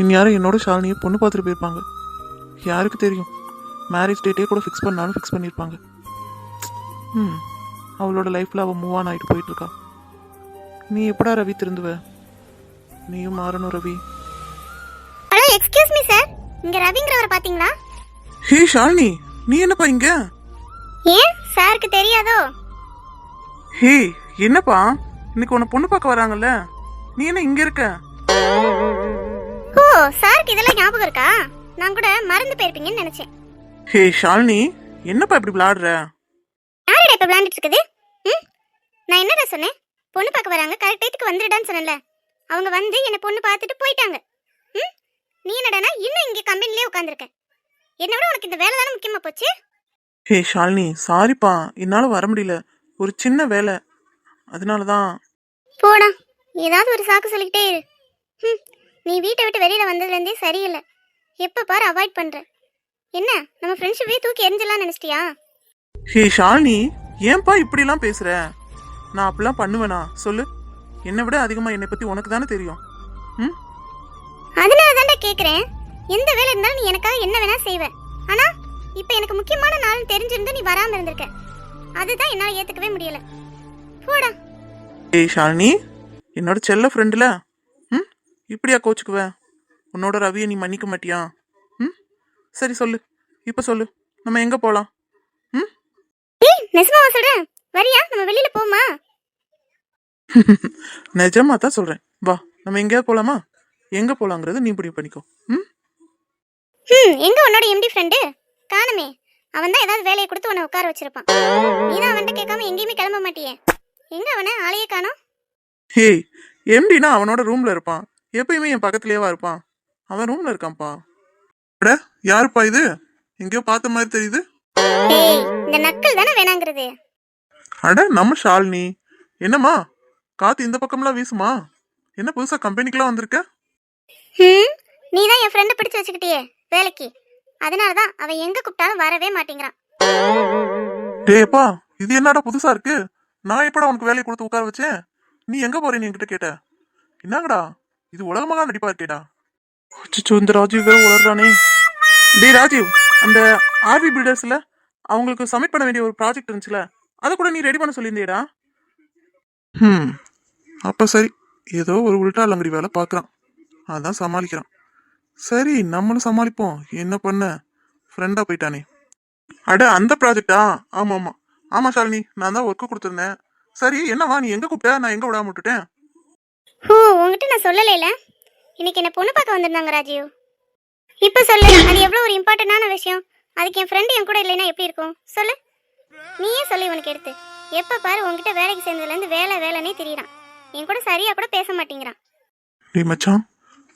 இந்நேரம் என்னோட ஷாலினியை பொண்ணு பார்த்துட்டு போயிருப்பாங்க. யாருக்கு தெரியும்? மேரேஜ் டேட்டே கூட ஃபிக்ஸ் பண்ணாலும் ஃபிக்ஸ் பண்ணியிருப்பாங்க ம் அவளோட லைஃப்பில் அவள் மூவ் ஆன் ஆகிட்டு போயிட்டுருக்கா நீ எப்படா ரவி திருந்துவ? நீயும் மாறணும் Ravi. Hello excuse me sir இங்க ரவிங்கிறவரை பாத்தீங்களா? ஹே ஷாலினி நீ என்னப்பா இங்க? ஏன்? சாருக்கு தெரியாதோ? ஹே என்னப்பா? இன்னைக்கு உன்னை பொண்ணு பார்க்க வராங்கல்ல? நீ என்ன இங்க இருக்க? சாருக்கு இதெல்லாம் ஞாபகம் இருக்கா? நான் கூட மறந்து போயிருப்பீங்கன்னு நினைச்சேன். ஹே ஷாலினி என்னப்பா இப்படி விளாடுற? யாரடா இப்ப விளையாண்டுட்டு இருக்குது? ம்? நான் என்னடா சொன்னேன்? பொண்ணு பார்க்க வராங்க கரெக்ட் டைத்துக்கு வந்துடுடான்னு சொன்னேன்ல. அவங்க வந்து என்னை பொண்ணு பார்த்துட்டு போயிட்டாங்க. ம்? நீ என்னடானா இன்னும் இங்க கம்பெனிலே உட்காந்துருக்க. என்னை விட உனக்கு இந்த வேலை தானே முக்கியமா போச்சு? ஹே ஷாலினி சாரிப்பா. என்னால் வர முடியல. ஒரு சின்ன வேலை. அதனால தான் போடா. ஏதாவது ஒரு சாக்கு சொல்லிக்கிட்டே இரு. ம்? நீ வீட்டை விட்டு வெளியில வந்ததுலேருந்தே சரியில்லை. எப்போ பாரு அவாய்ட் பண்ற. என்ன? நம்ம ஃப்ரெண்ட்ஷிப்பே தூக்கி எரிஞ்சிடலாம்னு நினைச்சிட்டியா? ஹே ஷாலினி ஏன்பா இப்படிலாம் பேசுற? நான் அப்படிலாம் பண்ணுவேனா? சொல்லு. என்னை விட அதிகமாக என்னை பற்றி உனக்கு தானே தெரியும். ம்? அதனால தான்டா கேக்குறேன். எந்த வேலை இருந்தாலும் நீ எனக்காக என்ன வேணா செய்வ. ஆனா இப்போ எனக்கு முக்கியமான நாள் தெரிஞ்சிருந்து நீ வராம இருந்திருக்க. அதுதான் என்னால ஏத்துக்கவே முடியல. போடா. ஏய் ஷாலினி என்னோட செல்ல ஃப்ரெண்டுல இப்படியா கோச்சுக்குவ? உன்னோட ரவியை நீ மன்னிக்க மாட்டியா? ம்? சரி சொல்லு. இப்போ சொல்லு. நம்ம எங்கே போகலாம் ம்? ஏய் நெசமாவா சொல்றேன் வரியா? நம்ம வெளியில போமா? நிஜமா தான் சொல்கிறேன் வா நம்ம எங்கேயாவது போகலாமா எங்கே போகலாங்கிறது நீ முடிவு பண்ணிக்கோ. ம்? ம் எங்க உன்னோட எம்டி ஃப்ரெண்டு காணுமே. அவன் தான் ஏதாவது வேலையை கொடுத்து உன்னை உட்கார வச்சிருப்பான். நீ தான் அவன்கிட்ட கேட்காம எங்கேயுமே கிளம்ப மாட்டியே. எங்க அவனை? ஆளையே காணோம். ஹே எம்டினா அவனோட ரூம்ல இருப்பான். எப்பயுமே என் பக்கத்துலயேவா இருப்பான். அவன் ரூம்ல இருக்கான்ப்பா. அட யாருப்பா இது? எங்கேயோ பார்த்த மாதிரி தெரியுது. இந்த நக்கல் தானே வேணாங்கிறது? அட நம்ம ஷாலினி. என்னம்மா? காத்து இந்த பக்கம்லாம் வீசுமா? என்ன புதுசா கம்பெனிக்கெல்லாம் வந்திருக்க? நீ தான் என் ஃப்ரெண்டை பிடிச்சு வச்சுக்கிட்டியே வேலைக்கு. அதனால தான் அவன் எங்க கூப்பிட்டாலும் வரவே மாட்டேங்கிறான். டேப்பா இது என்னடா புதுசா இருக்கு? நான் எப்படா உனக்கு வேலையை கொடுத்து உட்கார வச்சேன்? நீ எங்க போறேன்னு என்கிட்ட கேட்ட? என்னங்கடா? இது உலகமாக நடிப்பா இருக்கேடா. அச்சோ இந்த ராஜீவ் வேற உளறானே டேய் ராஜீவ் அந்த ஆர்வி பில்டர்ஸ்ல அவங்களுக்கு சப்மிட் பண்ண வேண்டிய ஒரு ப்ராஜெக்ட் இருந்துச்சுல அதை கூட நீ ரெடி பண்ண சொல்லியிருந்தேடா. ம் அப்ப சரி ஏதோ ஒரு உள்டா லங்கடி வேலை பார்க்குறான். அதான் சமாளிக்கிறான். சரி நம்மளும் சமாளிப்போம். என்ன பண்ண? ஃப்ரெண்டா போயிட்டானே. அட அந்த ப்ராஜெக்டா ஆமா ஆமா ஆமா ஷாலினி நான் தான் ஒர்க்கு கொடுத்துருந்தேன். சரி என்னவா நீ எங்க கூப்பிட்ட? நான் எங்க விடாம விட்டுட்டேன்? ஓ உங்ககிட்ட நான் சொல்லலைல இன்னைக்கு என்ன பொண்ணு பார்க்க வந்திருந்தாங்க ராஜீவ். இப்போ சொல்லு அது எவ்வளோ ஒரு இம்பார்ட்டண்டான விஷயம். அதுக்கு என் ஃப்ரெண்டு என் கூட இல்லைன்னா எப்படி இருக்கும்? சொல்லு. நீயே சொல்லு இவனுக்கு எடுத்து. எப்போ பாரு உங்ககிட்ட வேலைக்கு சேர்ந்ததுலேருந்து வேலை வேலைன்னே தெரியறான். என் கூட சரியாக கூட பேச மாட்டேங்கிறான். டேய் மச்சான்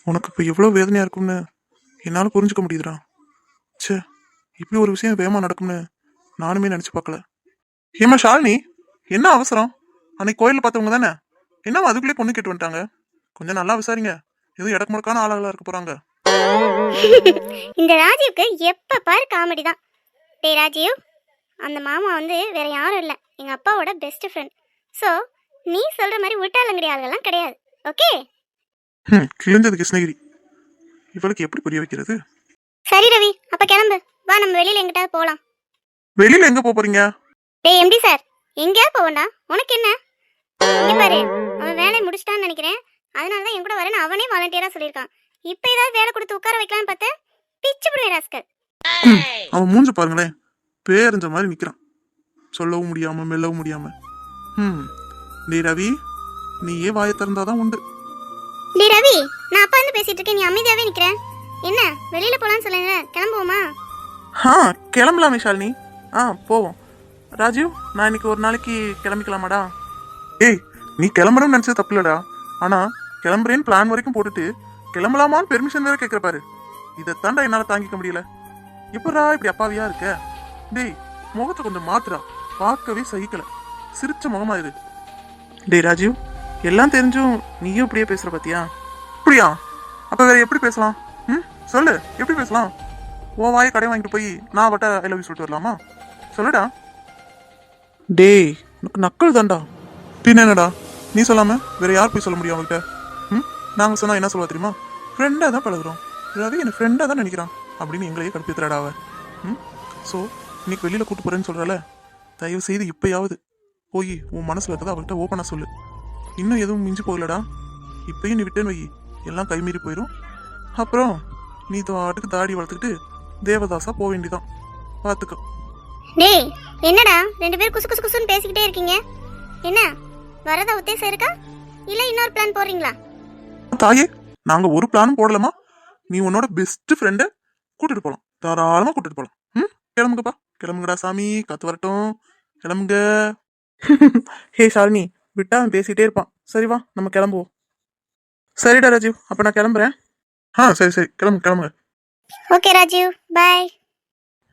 உனக்கு இப்போ எவ்வளோ வேதனையாக இருக்கும்னு என்னால் புரிஞ்சுக்க முடியுதுடா. சே இப்படி ஒரு விஷயம் வேகமாக நடக்கும்னு நானுமே நினச்சி பார்க்கல. ஏமா ஷாலினி என்ன அவசரம்? அன்னைக்கு கோயிலில் பார்த்தவங்க தானே? என்னவா அதுக்குள்ளே பொண்ணு கேட்டு வந்துட்டாங்க? கொஞ்சம் நல்லா விசாரிங்க. எதுவும் இடக்கு முடக்கான ஆளாக இருக்க போகிறாங்க இந்த ராஜீவ்க்கு எப்போ பாரு காமெடி தான். டேய் ராஜீவ் அந்த மாமா வந்து வேற யாரும் இல்லை. எங்கள் அப்பாவோட பெஸ்ட் ஃப்ரெண்ட் ஸோ நீ சொல்கிற மாதிரி விட்டாலங்கடி ஆளுகள்லாம் கிடையாது. ஓகே கிழிஞ்சது கிருஷ்ணகிரி. இவளுக்கு எப்படி புரிய வைக்கிறது? சரி ரவி அப்ப கிளம்பு. வா நம்ம வெளியில எங்கிட்டாவது போலாம். வெளியில் எங்கே போகிறீங்க டேய் எம்டி சார்? எங்கேயா போவண்டா உனக்கு என்ன? இங்க பாரு. முடிச்சிட்டான்னு நினைக்கிறேன். அதனால தான் என் கூட வரேன்னு அவனே வாலண்டியரா சொல்லியிருக்கான். இப்போ ஏதாவது வேலை கொடுத்து உட்கார வைக்கலாம்னு பார்த்தேன் பிச்சு பிடிவே ராஸ்கர் ம், அவன் மூஞ்ச பாருங்களேன். பேரஞ்ச மாதிரி நிக்கிறான். சொல்லவும் முடியாம மெல்லவும் முடியாம. ம் டேய் ரவி நீயே வாயை திறந்தாதான் உண்டு. டேய் ரவி நான் அப்பா வந்து பேசிட்டு இருக்கேன். நீ அமைதியாவே நிக்கிற. என்ன வெளியில போலாம்னு சொல்லுங்க. கிளம்புவோமா? ஆ கிளம்பலாமே ஷாலினி. ஆ போவோம். ராஜீவ் நான் இன்னைக்கு ஒரு நாளைக்கு கிளம்பிக்கலாமாடா? ஏய் நீ கிளம்பணும்னு நினச்சது தப்பு இல்லடா ஆனால் கிளம்புறேன்னு பிளான் வரைக்கும் போட்டுட்டு கிளம்பலாமான்னு பெர்மிஷன் வேற கேட்குற பாரு. இதைத்தாண்டா என்னால் தாங்கிக்க முடியல. எப்படா இப்படி அப்பாவியா இருக்க? டேய் முகத்தை கொஞ்சம் மாத்துடா. பார்க்கவே சகிக்கல. சிரிச்ச முகமா இது டேய் ராஜீவ் எல்லாம் தெரிஞ்சும் நீயும் இப்படியே பேசுற பாத்தியா? அப்படியா? அப்ப வேற எப்படி பேசலாம்? ம்? சொல்லு எப்படி பேசலாம்? ஓ வாயை கடை வாங்கிட்டு போய் நான் வட்ட ஐ லவ் யூ சொல்லிட்டு வரலாமா? சொல்லுடா. டேய் உனக்கு நக்கல் தான்டா. பின்னடா என்னடா நீ சொல்லாம வேற யார் போய் சொல்ல முடியும் அவங்ககிட்ட ம்? நாங்க சொன்னா என்ன சொல்லுவா தெரியுமா? ஃப்ரெண்டாக தான் பழகுறோம். ரவி என்னை ஃப்ரெண்டாக தான் நினைக்கிறான். அப்படின்னு எங்களையே கடுப்பேத்துறாடா அவ. ம்? ஸோ இன்னைக்கு வெளியில் கூட்டு போகிறேன்னு சொல்கிறல தயவு செய்து இப்பயாவது போய் உன் மனசில் இருக்கிறத அவள்கிட்ட ஓப்பனாக சொல்லு. இன்னும் எதுவும் மிஞ்சி போகலடா. இப்பயும் நீ விட்டேன்னு வை. எல்லாம் கைமீறி போயிடும் அப்புறம் நீ தாட்டுக்கு தாடி வளர்த்துக்கிட்டு தேவதாசா போக வேண்டிதான் பார்த்துக்கோ டேய் என்னடா? ரெண்டு பேரும் குசு குசு குசுன்னு பேசிக்கிட்டே இருக்கீங்க. என்ன? வரதா உத்தேசம் இருக்கா? இல்ல இன்னொரு பிளான் போடுறீங்களா? தாயே நாங்கள் ஒரு பிளானும் போடலாமா நீ உன்னோட பெஸ்ட் ஃப்ரெண்டை கூட்டிட்டு போகலாம் தாராளமாக கூட்டிட்டு போகலாம் ம்? கிளம்புங்கப்பா. கிளம்புங்கடா சாமி. காத்து வரட்டும். கிளம்புங்க. ஹே ஷாலினி. விட்டா அவன் பேசிட்டே இருப்பான். சரி வா நம்ம கிளம்புவோம். சரிடா ராஜீவ். அப்போ நான் கிளம்புறேன். ஆ சரி சரி. கிளம்பு கிளம்புங்க. ஓகே ராஜீவ். பாய்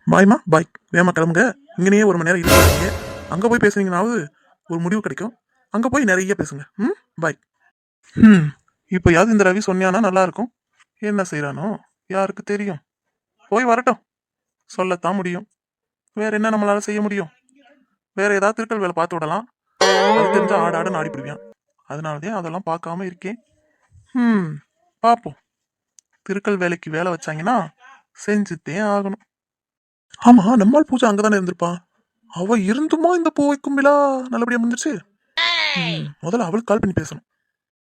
பாய்மா பாய் வேமா கிளம்புங்க. இங்கேயே ஒரு மணி நேரம் இருக்காங்க அங்கே போய் பேசுனீங்கனாவது ஒரு முடிவு கிடைக்கும். அங்கே போய் நிறைய பேசுங்க. ம்? பாய் ம். இப்போ யாவது இந்த ரவி சொன்னியானா நல்லா இருக்கும் என்ன செய்கிறானோ யாருக்கு தெரியும்? போய் வரட்டும். சொல்லத்தான் முடியும். வேற என்ன நம்மளால செய்ய முடியும்? வேற ஏதாவது திருக்கல் வேலை பார்த்து விடலாம். அது தெரிஞ்சா ஆடு ஆடு நாடி பிடிவான் அதனாலதான் அதெல்லாம் பார்க்காம இருக்கேன். ம். பார்ப்போம். திருக்கல் வேலைக்கு வேலை வச்சாங்கன்னா செஞ்சுட்டே ஆகணும். ஆமா நம்மால் பூஜா அங்கதானே இருந்திருப்பா. அவ இருந்துமா இந்த பூவை கும்பிலா? விழா நல்லபடியா முடிஞ்சிருச்சு? முதல்ல அவளுக்கு கால் பண்ணி பேசணும்.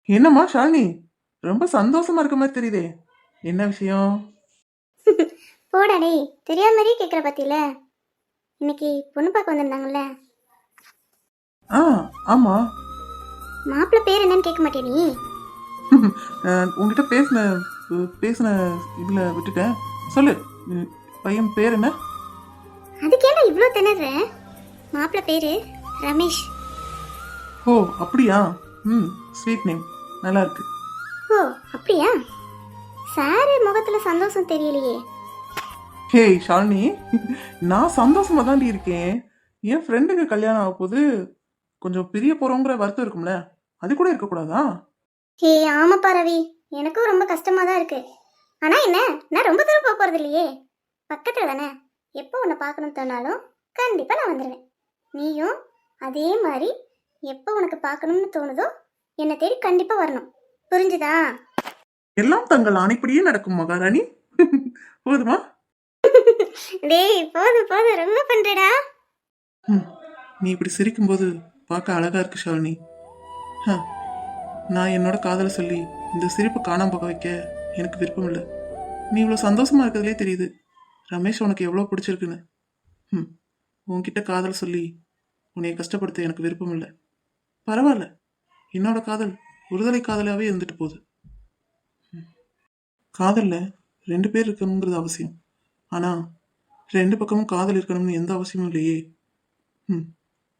என்னம்மா ஷாலினி? ரொம்ப சந்தோஷமா இருக்க மாதிரி தெரியுதே. என்ன விஷயம்? போடா டேய் தெரியாத மாதிரியே கேட்குற பத்தியில? இன்னைக்கு பொண்ணு பார்க்க வந்திருந்தாங்கல்ல? ஆ ஆமா. மாப்பிள்ளை பேர் என்னன்னு கேட்க மாட்டே நீ? உன்கிட்ட பேசின பேசின இதுல விட்டுட்டேன். சொல்லு பையன் பேர் என்ன? அதுக்கு ஏன்டா இவ்வளோ திணற? மாப்பிள்ளை பேரு ரமேஷ். ஓ அப்படியா? ம் ஸ்வீட் நேம் நல்லா இருக்கு ஓ அப்படியா? சாரு முகத்துல சந்தோஷம் தெரியலையே. ஹே ஷாலினி. நான் சந்தோஷமா தாண்டி இருக்கேன். என் ஃப்ரெண்டுக்கு கல்யாணம் ஆக போது கொஞ்சம் பிரிய போறோங்கிற வருத்தம் இருக்கும்ல. அது கூட இருக்கக்கூடாதா? ஏ ஆமாப்பா ரவி. எனக்கும் ரொம்ப கஷ்டமா தான் இருக்கு. ஆனா என்ன? நான் ரொம்ப தூரம் போக போறது இல்லையே. பக்கத்துல தானே? எப்போ உன்னை பார்க்கணும்னு தோணாலும் கண்டிப்பா நான் வந்துடுவேன் நீயும் அதே மாதிரி எப்போ உனக்கு பார்க்கணும்னு தோணுதோ என்னை தேடி கண்டிப்பா வரணும். புரிஞ்சுதா? எல்லாம் தங்கள் ஆணைப்படியே நடக்கும் மகாராணி. போதுமா? டேய் போதும் போதும் ரொம்ப பண்றடா. நீ இப்படி சிரிக்கும்போது பார்க்க அழகா இருக்கு ஷாலினி. நான் என்னோட காதலை சொல்லி இந்த சிரிப்பு காணாம போக வைக்க எனக்கு விருப்பம் இல்லை. நீ இவ்வளோ சந்தோஷமா இருக்கிறதுலே தெரியுது. ரமேஷ் உனக்கு எவ்வளோ பிடிச்சிருக்குன்னு. ம் உன்கிட்ட காதல் சொல்லி உன்னைய கஷ்டப்படுத்த எனக்கு விருப்பம் இல்லை. பரவாயில்ல. என்னோட காதல் ஒருதலை காதலாகவே இருந்துட்டு போகுது. காதலில் ரெண்டு பேர் இருக்கணுங்கிறது அவசியம். ஆனால் ரெண்டு பக்கமும் காதல் இருக்கணும்னு எந்த அவசியமும் இல்லையே. ம்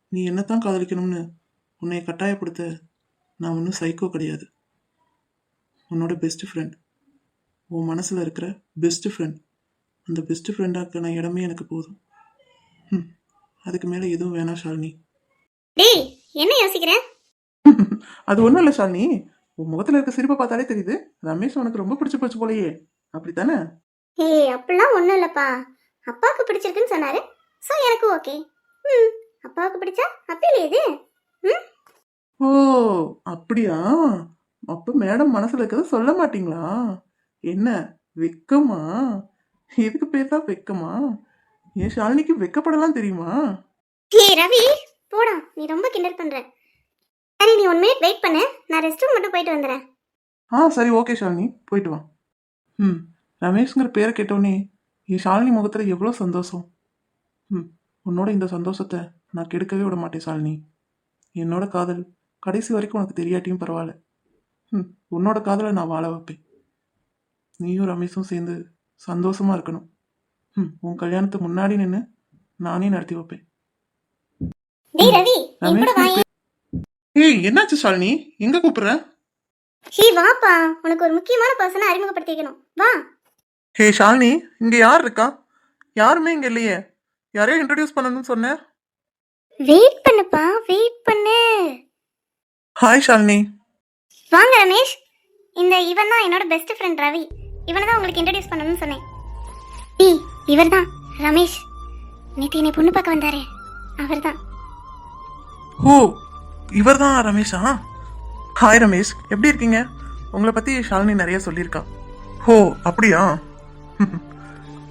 நீ என்னத்தான் காதலிக்கணும்னு உன்னை கட்டாயப்படுத்த நான் ஒன்றும் சைக்கோ கிடையாது. உன்னோட பெஸ்ட் ஃப்ரெண்ட் உன் மனசில் இருக்கிற பெஸ்ட் ஃப்ரெண்ட் அந்த பெஸ்ட் ஃப்ரெண்டாக்கான இடமே எனக்கு போதும். ம் அதுக்கு மேலே எதுவும் வேணாம் ஷாலினி. டேய் என்ன யோசிக்கிற? அது ஒன்றும் இல்லை ஷாலினி உன் முகத்தில் இருக்க சிரிப்பை பார்த்தாலே தெரியுது. ரமேஷ் உனக்கு ரொம்ப பிடிச்சி போச்சு போலயே. அப்படித்தானே? ஏய் அப்படிலாம் ஒன்றும் இல்லைப்பா. அப்பாவுக்கு பிடிச்சிருக்குன்னு சொன்னாரு. ஸோ எனக்கு ஓகே ம் அப்பாவுக்கு பிடிச்சா அப்பீல் இது? ம்? ஓ அப்படியா? அப்ப மேடம் மனசுல இருக்கிறத சொல்ல மாட்டீங்களா? என்ன வெக்கமா? இதுக்கு பேர் தான் வெக்கமா? என் ஷாலினிக்கு வெக்கப்படலாம் தெரியுமா? ஏய் ரவி! போடா நீ ரொம்ப கிண்டல் பண்ற. சரி நீ ஒன் மினிட் வெயிட் பண்ணு. நான் ரெஸ்ட் ரூம் மட்டும் போயிட்டு வந்துடுறேன் ஆ சரி ஓகே ஷாலினி. போயிட்டு வா. ம் ரமேஷ்ங்கிற பேரை கேட்டோன்னே என் ஷாலினி முகத்தில் எவ்வளோ சந்தோஷம். ம் உன்னோட இந்த சந்தோஷத்தை நான் கெடுக்கவே விட மாட்டேன் ஷாலினி. என்னோட காதல் கடைசி வரைக்கும் உனக்கு தெரியாட்டியும் பரவாயில்ல. ம் உன்னோட காதலை நான் வாழ வைப்பேன். நீயும் ரமேஷும் சேர்ந்து சந்தோஷமாக இருக்கணும். ம் உன் கல்யாணத்துக்கு முன்னாடி நின்று நானே நடத்தி வைப்பேன். டேய் ரவி என் கூட வாயே. ஏய் என்னாச்சு ஷாலினி? எங்க கூப்பிடுற? ஹே வாப்பா. உனக்கு ஒரு முக்கியமான பர்சனை அறிமுகப்படுத்தி வைக்கணும் வா. ஹே ஷாலினி இங்க யார் இருக்கா? யாருமே இங்க இல்லையே. யாரையும் இன்ட்ரடியூஸ் பண்ணணும்னு சொன்னேன் வெயிட் பண்ணுப்பா வெயிட் பண்ணு. ஹாய் ஷாலினி. வாங்க ரமேஷ். இந்த இவன் தான் என்னோட பெஸ்ட் ஃப்ரெண்ட் ரவி. இவனை தான் உங்களுக்கு இன்ட்ரடியூஸ் பண்ணணும்னு சொன்னேன். ஏய் இவர் தான் ரமேஷ். நேற்று என்னை பொண்ணு பார்க்க வந்தாரே. அவர் தான் ஓ இவர் தான் ரமேஷா? ஹாய் ரமேஷ். எப்படி இருக்கீங்க? உங்களை பத்தி ஷாலினி நிறைய சொல்லியிருக்கா. ஓ அப்படியா?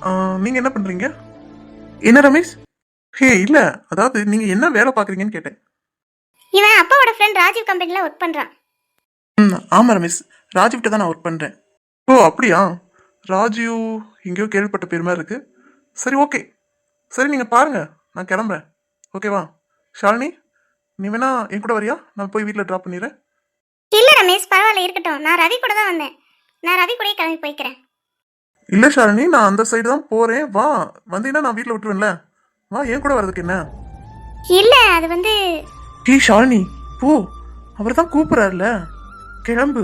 ஆ, நீங்க என்ன பண்றீங்க? என்ன ரமேஷ்? ஹே இல்ல. அதாவது நீங்க என்ன வேலை பாக்குறீங்கன்னு கேட்டேன். இவன் அப்பாவோட ஃப்ரெண்ட் ராஜீவ் கம்பெனில ஒர்க் பண்றான். ம் ஆமா ரமேஷ். ராஜீவ்கிட்ட தான் நான் ஒர்க் பண்றேன். ஓ அப்படியா? ராஜீவ் எங்கேயோ கேள்விப்பட்ட பேர் மாதிரி இருக்கு. சரி ஓகே சரி நீங்க பாருங்க. நான் கிளம்புறேன். ஓகேவா ஷாலினி? நீ வேணா என் கூட வரியா? நான் போய் வீட்டில் ட்ராப் பண்ணிடுறேன். இல்ல ரமேஷ் பரவாயில்ல இருக்கட்டும். நான் ரவி கூட தான் வந்தேன். நான் ரவி கூடயே கிளம்பி போய்க்கிறேன். இல்லை ஷாலினி நான் அந்த சைடு தான் போறேன். வா வந்தீங்கன்னா நான் வீட்டில் விட்டுருவேன்ல. வா என் கூட வர்றதுக்கு என்ன? இல்ல அது வந்து டீ ஷாலினி போ. அவர் தான் கூப்பிட்றாருல. கிளம்பு.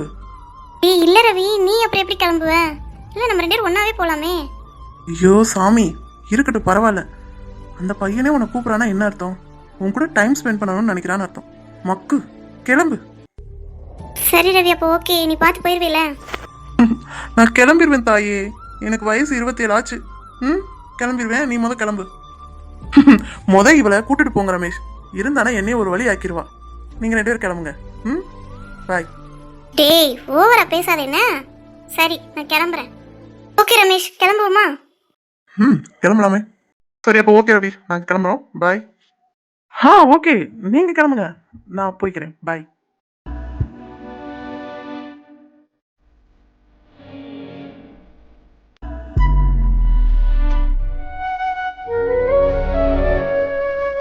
ஏய் இல்ல ரவி நீ அப்புறம் எப்படி கிளம்புவ? இல்ல நம்ம ரெண்டு பேரும் ஒன்னாவே போலாமே. ஐயோ சாமி. இருக்கட்டும் பரவாயில்ல. அந்த பையனே உன்னை கூப்பிட்றானா என்ன அர்த்தம்? உன் கூட டைம் ஸ்பெண்ட் பண்ணணும்னு நினைக்கிறான்னு அர்த்தம். மக்கு கிளம்பு. சரி ரவி அப்போ ஓகே நீ பார்த்து போயிருவேல? நான் கிளம்பிடுவேன் தாயே. எனக்கு வயசு இருபத்தேழு ஆச்சு. ம் கிளம்பிடுவேன் நீ முத கிளம்பு. முத இவளை கூட்டிட்டு போங்க ரமேஷ். இருந்தானா என்னைய ஒரு வழி ஆக்கிடுவா நீங்க ரெண்டு பேரும் கிளம்புங்க. ம் பாய் டேய் ஓவரா பேசாத என்ன? சரி நான் கிளம்புறேன். ஓகே ரமேஷ் கிளம்புவோமா? ம் கிளம்பலாமே. சரி அப்போ ஓகே ரவி. நான் கிளம்புறோம். பாய் ஆ ஓகே. நீங்கள் கிளம்புங்க. நான் போய்க்கிறேன். பாய்